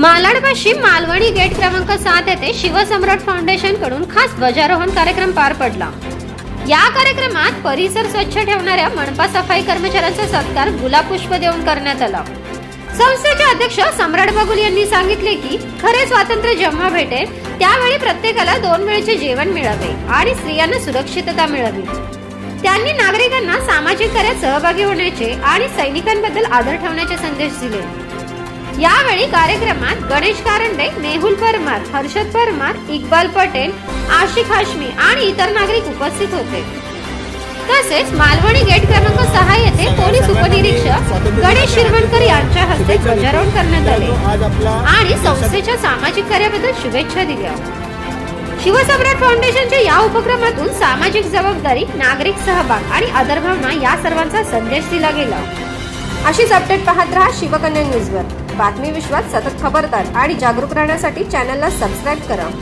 मालाडपाशी Malvani gate क्रमांक सात येथे शिवसम्राट फाउंडेशनकडून खास ध्वजारोहण कार्यक्रम पार पडला. या कार्यक्रमात परिसर स्वच्छ ठेवणाऱ्या मनपा सफाई कर्मचाऱ्यांचा सत्कार गुलाबपुष्प देऊन करण्यात आला. संस्थेचे अध्यक्ष सम्राट बगुल यांनी सांगितले की खरे स्वातंत्र्य जेव्हा भेटेल त्यावेळी प्रत्येकाला दोन वेळचे जेवण मिळावे आणि स्त्रियांना सुरक्षितता मिळावी. त्यांनी नागरिकांना सामाजिक कार्यात सहभागी होण्याचे आणि सैनिकांबद्दल आदर ठेवण्याचे संदेश दिले. यावेळी कार्यक्रमात गणेश कारंडे मेहुल परमार हर्षद परमार इक्बाल पटेल आशिक हाशमी आणि इतर नागरिक उपस्थित होते. तसेच मालवणी गेट क्रमांक सहा येथे पोलीस उपनिरीक्षक गणेश शिरवणकर यांच्या हस्ते ध्वजारोहण करण्यात आले आणि संस्थेच्या सामाजिक कार्याबद्दल शुभेच्छा दिल्या. शिवसम्राट फाउंडेशनच्या या उपक्रमातून सामाजिक जबाबदारी नागरिक सहभाग आणि आदरभावना या सर्वांचा संदेश दिला गेला. अशीच अपडेट पाहत रहा शिवकन्या न्यूजवर बातमी विश्वात सतत खबरदार आणि जागरूक राहण्यासाठी चॅनलला सबस्क्राईब करा.